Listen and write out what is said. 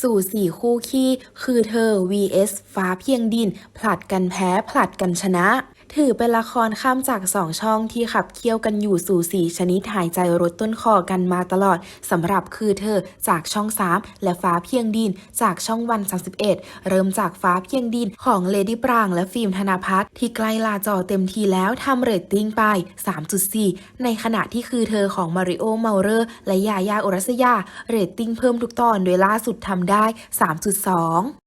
สู่สี่คู่ขี้ คือเธอ vs ฟ้าเพียงดิน ผลัดกันแพ้ ผลัดกันชนะ ถือเป็นละครข้ามจากสองช่องที่ขับเคี่ยวกันอยู่สู่สี่ชนิดหายใจรดต้นคอกันมาตลอดสำหรับคือเธอจากช่อง3และฟ้าเพียงดินจากช่องวัน 31 เริ่มจากฟ้าเพียงดินของเลดี้ปรางและฟิล์มธนาพัฒน์ที่ใกล้ลาจอเต็มทีแล้วทำเรตติ้งไป 3.4 ในขณะที่คือเธอของมาริโอเมาเรอร์และยายาอรัสยาเรตติ้งเพิ่มทุกตอนโดยล่าสุดทำได้ 3.2